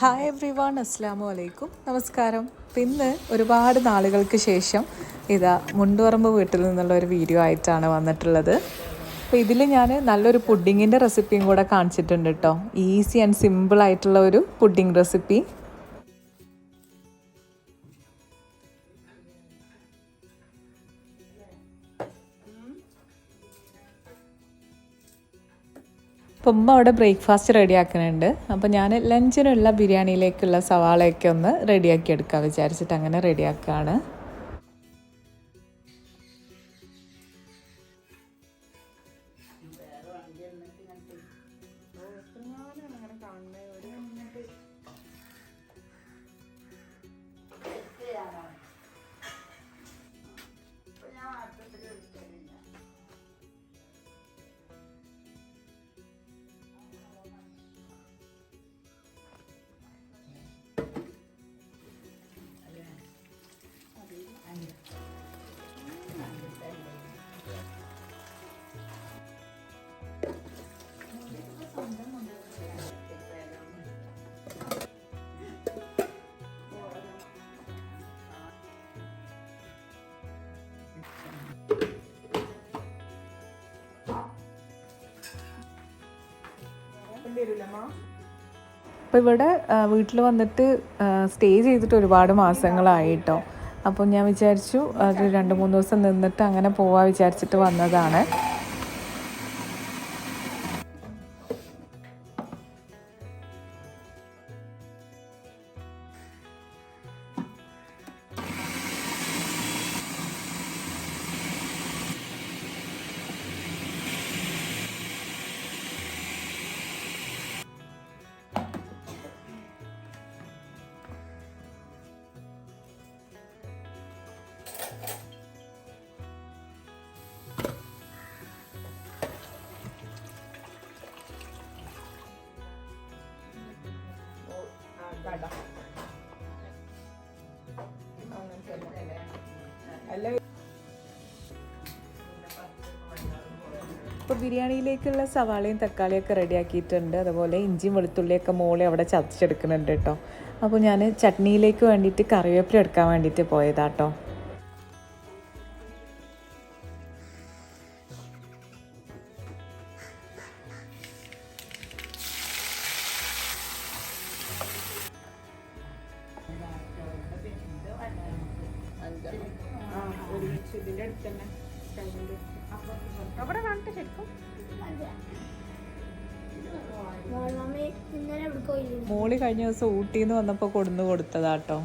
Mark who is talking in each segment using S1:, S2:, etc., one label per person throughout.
S1: Hi every one അസ്സാമു അലൈക്കും നമസ്കാരം പിന്നെ ഒരുപാട് നാളുകൾക്ക് ശേഷം ഇതാ മുണ്ടുപറമ്പ് വീട്ടിൽ നിന്നുള്ള ഒരു വീഡിയോ ആയിട്ടാണ് വന്നിട്ടുള്ളത്. അപ്പോൾ ഇതിൽ ഞാൻ നല്ലൊരു പുഡിങ്ങിന്റെ റെസിപ്പിയും കൂടെ കാണിച്ചിട്ടുണ്ട് കേട്ടോ ഈസി ആൻഡ് സിമ്പിൾ ആയിട്ടുള്ള ഒരു പുഡിംഗ് റെസിപ്പി അപ്പം ഉമ്മ അവിടെ ബ്രേക്ക്ഫാസ്റ്റ് റെഡി ആക്കുന്നുണ്ട്. അപ്പം ഞാൻ ലഞ്ചിനുള്ള ബിരിയാണിയിലേക്കുള്ള സവാളയൊക്കെ ഒന്ന് റെഡിയാക്കി എടുക്കാം വിചാരിച്ചിട്ട് അങ്ങനെ റെഡിയാക്കുകയാണ് അപ്പോൾ ഇവിടെ വീട്ടിൽ വന്നിട്ട് സ്റ്റേ ചെയ്തിട്ട് ഒരുപാട് മാസങ്ങളായിട്ടോ. അപ്പോൾ ഞാൻ വിചാരിച്ചു ഒരു രണ്ട് മൂന്ന് ദിവസം നിന്നിട്ട് അങ്ങനെ പോവാ വിചാരിച്ചിട്ട് വന്നതാണ്. ഇപ്പോൾ ബിരിയാണിയിലേക്കുള്ള സവാളയും തക്കാളിയൊക്കെ റെഡിയാക്കിയിട്ടുണ്ട്. അതുപോലെ ഇഞ്ചിയും വെളുത്തുള്ളിയൊക്കെ മോളെ അവിടെ ചതച്ചെടുക്കുന്നുണ്ട് കേട്ടോ. അപ്പോൾ ഞാൻ ചട്നിയിലേക്ക് വേണ്ടിയിട്ട് കറിവേപ്പില എടുക്കാൻ വേണ്ടിയിട്ട് പോയതാട്ടോ.
S2: ഇന്നലെ കണ്ടിട്ട് ശരിക്കും.
S1: മോളി കഴിഞ്ഞ ദിവസം ഊട്ടിന്ന് വന്നപ്പോ കൊടുന്നു കൊടുത്തതാട്ടോ.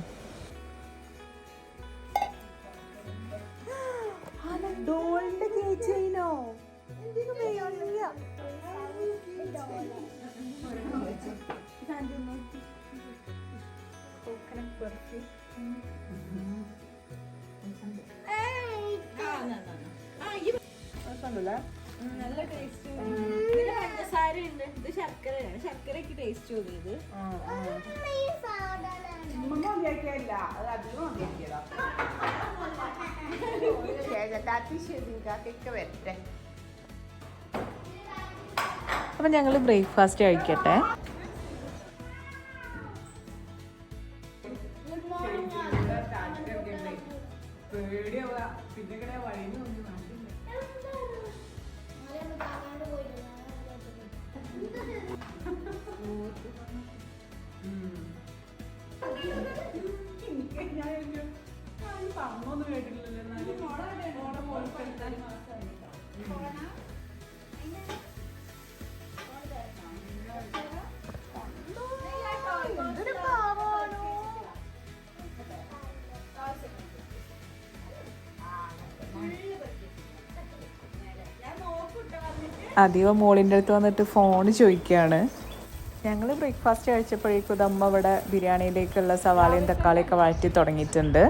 S3: നല്ല ടേസ്റ്റ് പഞ്ചസാര ഉണ്ട് ഇത് ശർക്കരയാണ്. ശർക്കരക്ക് ടേസ്റ്റ് തോന്നിയത്
S2: വരട്ടെ.
S1: അപ്പം ഞങ്ങൾ ബ്രേക്ക്ഫാസ്റ്റ് കഴിക്കട്ടെ. അധികം മോളിന്റെ അടുത്ത് വന്നിട്ട് ഫോൺ ചോദിക്കുകയാണ്. ഞങ്ങൾ ബ്രേക്ക്ഫാസ്റ്റ് കഴിച്ചപ്പോഴേക്കും ഇതമ്മ ഇവിടെ ബിരിയാണിയിലേക്കുള്ള സവാളയും തക്കാളിയൊക്കെ വഴറ്റി തുടങ്ങിയിട്ടുണ്ട്.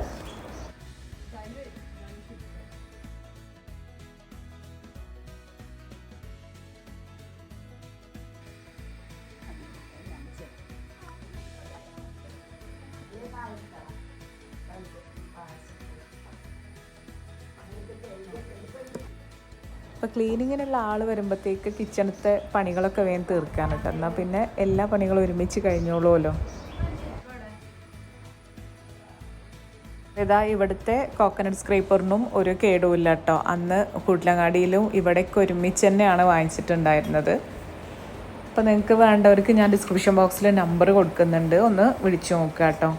S1: അപ്പോൾ ക്ലീനിങ്ങിനുള്ള ആൾ വരുമ്പോഴത്തേക്ക് കിച്ചണത്തെ പണികളൊക്കെ വേഗം തീർക്കാൻ കേട്ടോ. എന്നാൽ പിന്നെ എല്ലാ പണികളും ഒരുമിച്ച് കഴിഞ്ഞോളുമല്ലോ. ഇതാ ഇവിടുത്തെ കോക്കനട്ട് സ്ക്രേപ്പറിനും ഒരു കേടുമില്ല കേട്ടോ. അന്ന് കൂട്ടിലങ്ങാടിയിലും ഇവിടേക്ക് ഒരുമിച്ച് തന്നെയാണ് വാങ്ങിച്ചിട്ടുണ്ടായിരുന്നത്. അപ്പോൾ നിങ്ങൾക്ക് വേണ്ടവർക്ക് ഞാൻ ഡിസ്ക്രിപ്ഷൻ ബോക്സിൽ നമ്പർ കൊടുക്കുന്നുണ്ട്. ഒന്ന് വിളിച്ചു നോക്കുക കേട്ടോ.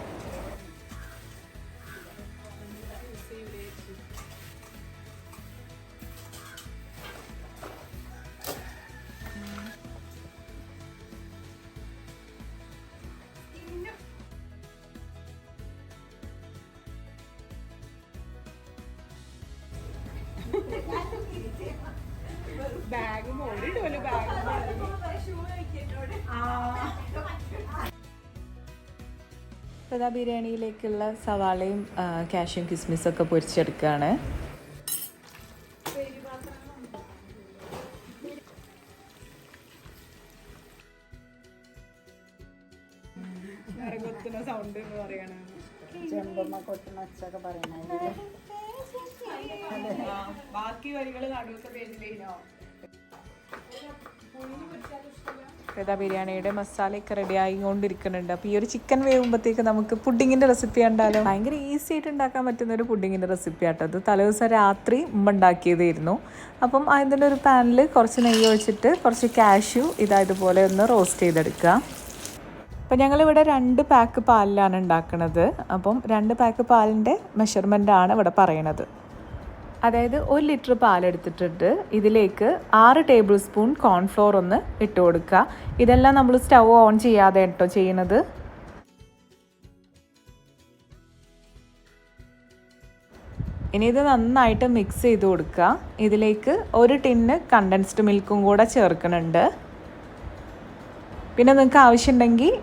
S1: ബിരിയാണിയിലേക്കുള്ള സവാളയും കാഷ്യും കിസ്മിസും ഒക്കെ പൊരിച്ചെടുക്കുകയാണ് ഇതാ ബിരിയാണിയുടെ മസാലയൊക്കെ റെഡി ആയിക്കൊണ്ടിരിക്കുന്നുണ്ട്. അപ്പോൾ ഈ ഒരു ചിക്കൻ വേവുമ്പോഴത്തേക്ക് നമുക്ക് പുഡിങ്ങിന്റെ റെസിപ്പി കണ്ടാലോ? ഭയങ്കര ഈസി ആയിട്ട് ഉണ്ടാക്കാൻ പറ്റുന്ന ഒരു പുഡിങ്ങിന്റെ റെസിപ്പി ആട്ടോ അത്. തലേദിവസം രാത്രി ഉമ്മ ഉണ്ടാക്കിയതായിരുന്നു. അപ്പം അതിന്റെ ഒരു പാനിൽ കുറച്ച് നെയ്യ് ഒഴിച്ചിട്ട് കുറച്ച് കാഷ്യൂ ഇതാ ഇതുപോലെ ഒന്ന് റോസ്റ്റ് ചെയ്തെടുക്കുക. അപ്പം ഞങ്ങളിവിടെ രണ്ട് പാക്ക് പാലിലാണ് ഉണ്ടാക്കുന്നത് അപ്പം രണ്ട് പാക്ക് പാലിന്റെ മെഷർമെന്റ് ആണ് ഇവിടെ പറയണത്. അതായത് ഒരു ലിറ്റർ പാലെടുത്തിട്ടിട്ട് ഇതിലേക്ക് ആറ് ടേബിൾ സ്പൂൺ കോൺഫ്ലോർ ഒന്ന് ഇട്ട് കൊടുക്കുക. ഇതെല്ലാം നമ്മൾ സ്റ്റൗ ഓൺ ചെയ്യാതെ കേട്ടോ ചെയ്യുന്നത്. ഇനി ഇത് നന്നായിട്ട് മിക്സ് ചെയ്ത് കൊടുക്കുക. ഇതിലേക്ക് ഒരു ടിന്ന് കണ്ടൻസ്ഡ് മിൽക്കും കൂടെ ചേർക്കുന്നുണ്ട്. പിന്നെ നിങ്ങൾക്ക് ആവശ്യമുണ്ടെങ്കിൽ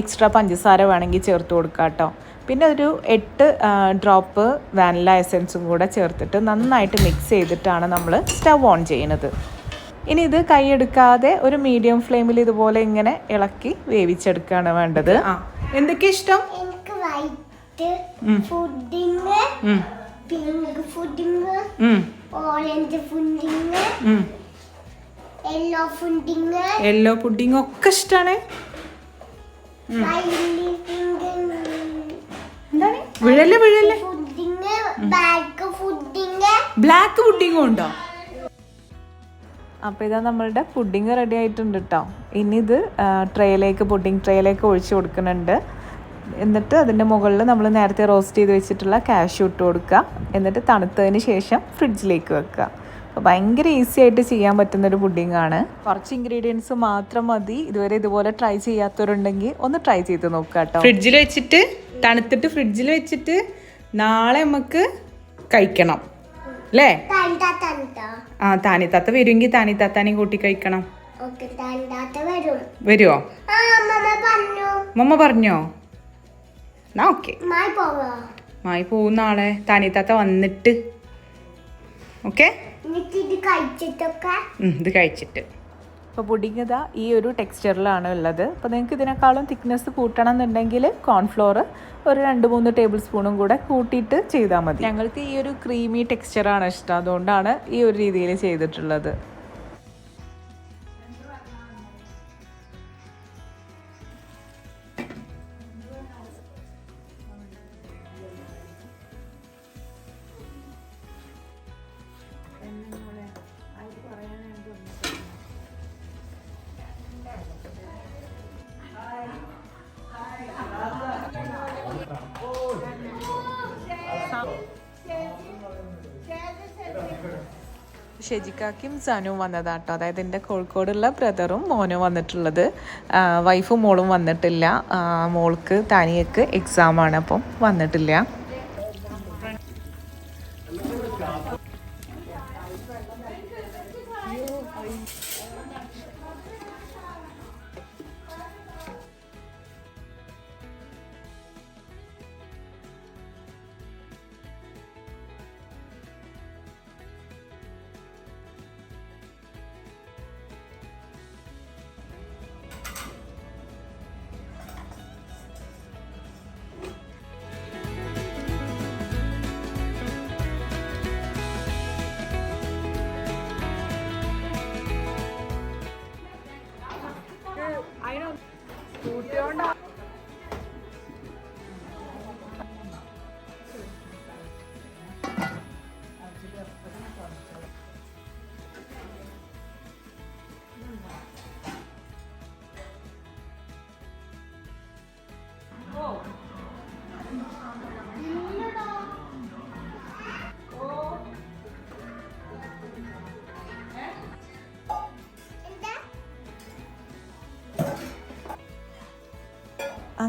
S1: എക്സ്ട്രാ പഞ്ചസാര വേണമെങ്കിൽ ചേർത്ത് കൊടുക്കാം കേട്ടോ പിന്നെ ഒരു എട്ട് ഡ്രോപ്പ് വാനില എസൻസും കൂടെ ചേർത്തിട്ട് നന്നായിട്ട് മിക്സ് ചെയ്തിട്ടാണ് നമ്മൾ സ്റ്റവ് ഓൺ ചെയ്യുന്നത്. ഇനി ഇത് കൈയെടുക്കാതെ ഒരു മീഡിയം ഫ്ലെയിമിൽ ഇതുപോലെ ഇങ്ങനെ ഇളക്കി വേവിച്ചെടുക്കുകയാണ് വേണ്ടത്. ആ എന്തൊക്കെ ഇഷ്ടം?
S2: എനിക്ക് white pudding pink pudding orange pudding yellow
S1: pudding ഒക്കെ ഇഷ്ടമാണ് വിഴല്ലേ വിഴല്ലേ
S2: ഫുഡിങ് ബാക്ക് ഫുഡിങ്
S1: ബ്ലാക്ക് പുഡിങ്ങും ഉണ്ടോ? അപ്പോൾ ഇതാ നമ്മളുടെ പുഡിങ് റെഡി ആയിട്ടുണ്ട് കേട്ടോ ഇനി ഇത് ട്രേയിലേക്ക് പുഡിങ് ട്രേയിലേക്ക് ഒഴിച്ച് കൊടുക്കുന്നുണ്ട്. എന്നിട്ട് അതിന്റെ മുകളിൽ നമ്മൾ നേരത്തെ റോസ്റ്റ് ചെയ്ത് വെച്ചിട്ടുള്ള കാഷ്യൂ ഇട്ട് കൊടുക്കുക. എന്നിട്ട് തണുത്തതിന് ശേഷം ഫ്രിഡ്ജിലേക്ക് വെക്കുക. അപ്പോൾ ഭയങ്കര ഈസി ആയിട്ട് ചെയ്യാൻ പറ്റുന്നൊരു പുഡിംഗ് ആണ്. കുറച്ച് ഇൻഗ്രീഡിയൻസ് മാത്രം മതി. ഇതുവരെ ഇതുപോലെ ട്രൈ ചെയ്യാത്തവരുണ്ടെങ്കിൽ ഒന്ന് ട്രൈ ചെയ്ത് നോക്കുക കേട്ടോ
S3: ഫ്രിഡ്ജിൽ വെച്ചിട്ട് തണുത്തിട്ട് ഫ്രിഡ്ജിൽ വെച്ചിട്ട് നാളെ നമുക്ക് കഴിക്കണം. അല്ലേ ആ താനിത്താത്ത വരുമെങ്കിൽ താനിത്താത്താനെയും കൂട്ടി കഴിക്കണം. വരുമോ മമ്മ പറഞ്ഞോ. എന്നാ ഓക്കെ.
S2: മായി
S3: പോകും നാളെ. താനിത്താത്ത വന്നിട്ട്. ഓക്കെ?
S2: ഇത്
S3: കഴിച്ചിട്ട്.
S1: അപ്പോൾ പുഡിംഗ് ഈ ഒരു ടെക്സ്ചറിലാണ് ഉള്ളത്. അപ്പോൾ നിങ്ങൾക്ക് ഇതിനേക്കാളും തിക്നെസ് കൂട്ടണം എന്നുണ്ടെങ്കിൽ കോൺഫ്ലോർ ഒരു രണ്ട് മൂന്ന് ടേബിൾ സ്പൂണും കൂടെ കൂട്ടിയിട്ട് ചെയ്താൽ മതി. ഞങ്ങൾക്ക് ഈ ഒരു ക്രീമി ടെക്സ്ചറാണ് ഇഷ്ടം. അതുകൊണ്ടാണ് ഈ ഒരു രീതിയിൽ ചെയ്തിട്ടുള്ളത്. ഷെജിക്കാക്കും സനുവും കേട്ടോ അതായത് എന്റെ കോഴിക്കോടുള്ള ബ്രദറും മോനും വന്നിട്ടുള്ളത്. വൈഫും മോളും വന്നിട്ടില്ല. മോൾക്ക് താനിയക്ക് എക്സാമാണ് അപ്പം വന്നിട്ടില്ല.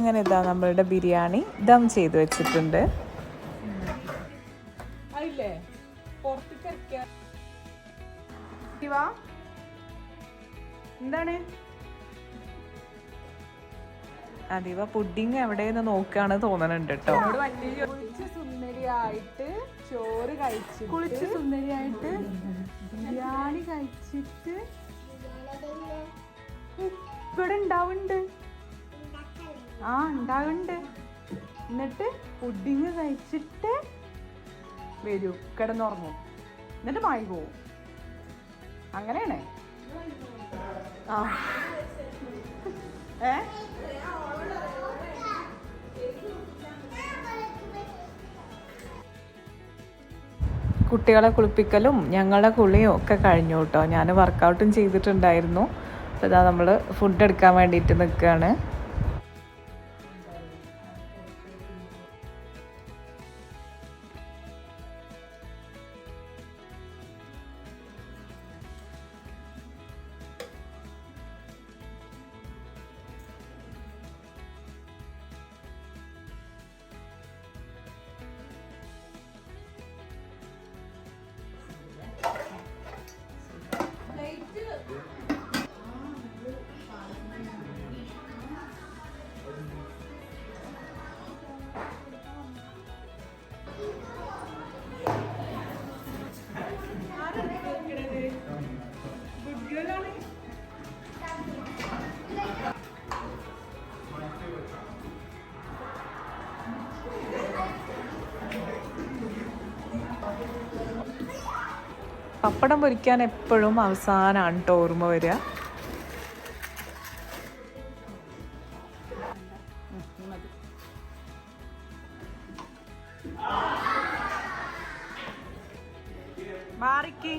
S1: അങ്ങനെ ഇതാ നമ്മളുടെ ബിരിയാണി ദം ചെയ്ത് വെച്ചിട്ടുണ്ട്. എന്താണ്? അതിവ പുഡിങ് എവിടെയെന്ന് നോക്കുകയാണ് തോന്നണുണ്ട് കേട്ടോ.
S3: കുളിച്ച് സുന്ദരിയായിട്ട് ചോറ് കഴിച്ചു
S1: കുളിച്ച് സുന്ദരിയായിട്ട് ബിരിയാണി കഴിച്ചിട്ട് ഇവിടെ ഉണ്ടാവുന്നുണ്ട്. ആ ഉണ്ടാവുന്നുണ്ട് എന്നിട്ട് പുഡിങ് കഴിച്ചിട്ട് വരൂ. കിടന്നുറങ്ങും. എന്നിട്ട് മായി പോവും. അങ്ങനെയാണേ. ആ. ഏ? കുട്ടികളെ കുളിപ്പിക്കലും ഞങ്ങളുടെ കുളിയും ഒക്കെ കഴിഞ്ഞു കേട്ടോ. ഞാൻ വർക്കൗട്ടും ചെയ്തിട്ടുണ്ടായിരുന്നു. അപ്പോൾ ഇതാ നമ്മൾ ഫുഡ് എടുക്കാൻ വേണ്ടിയിട്ട് നിൽക്കുകയാണ്. പപ്പടം പൊരിക്കാൻ എപ്പോഴും അവസാനമാണ് കേട്ടോ ഓർമ്മ വരിക. മാറിക്ക്.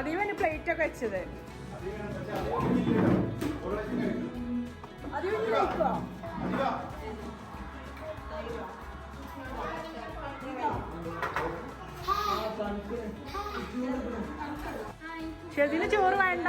S1: അതീവന് പ്ലേറ്റ് ഒക്കെ വെച്ചത് ഷെതിന് ചോറ് വേണ്ട?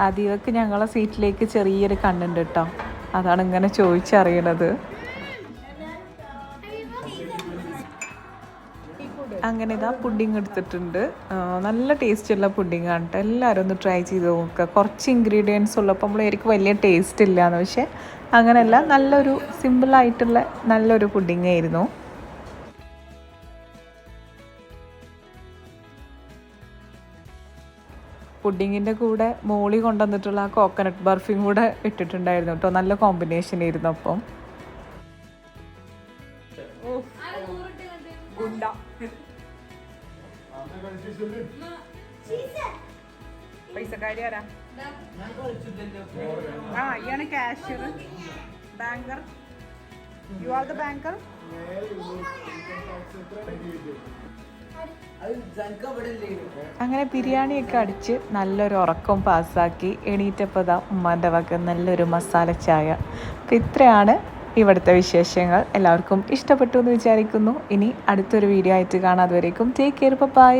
S1: അതിവക്ക് ഞങ്ങളെ സീറ്റിലേക്ക് ചെറിയൊരു കണ്ണുണ്ട് കേട്ടോ. അതാണ് ഇങ്ങനെ ചോദിച്ചറിയണത്. അങ്ങനെ ഇതാ പുഡിങ് എടുത്തിട്ടുണ്ട്. നല്ല ടേസ്റ്റുള്ള പുഡിങ് ആണ് കേട്ടോ. എല്ലാവരും ഒന്ന് ട്രൈ ചെയ്ത് നോക്കുക. കുറച്ച് ഇൻഗ്രീഡിയൻസ് ഉള്ളപ്പോൾ നമ്മൾ എനിക്ക് വലിയ ടേസ്റ്റ് ഇല്ലാന്ന്. പക്ഷേ അങ്ങനെയല്ല നല്ലൊരു സിമ്പിളായിട്ടുള്ള നല്ലൊരു പുഡിങ് ആയിരുന്നു. പുഡിങ്ങിന്റെ കൂടെ മോളി കൊണ്ടുവന്നിട്ടുള്ള ആ കോക്കനട്ട് ബർഫിയും കൂടെ ഇട്ടിട്ടുണ്ടായിരുന്നു കേട്ടോ. നല്ല കോമ്പിനേഷൻ ആയിരുന്നു അപ്പം. പൈസക്കാരി ആരാ? ആ ഇയാണ് cashier banker you are the banker അങ്ങനെ ബിരിയാണിയൊക്കെ അടിച്ച് നല്ലൊരു ഉറക്കം പാസ്സാക്കി എണീറ്റപ്പോൾ ദാ ഉമ്മാന്റെ വക നല്ലൊരു മസാല ചായ. അപ്പം ഇത്രയാണ് ഇവിടുത്തെ വിശേഷങ്ങൾ. എല്ലാവർക്കും ഇഷ്ടപ്പെട്ടു എന്ന് വിചാരിക്കുന്നു. ഇനി അടുത്തൊരു വീഡിയോ ആയിട്ട് കാണാതെ വരേക്കും ടേക്ക് കെയർ ബൈ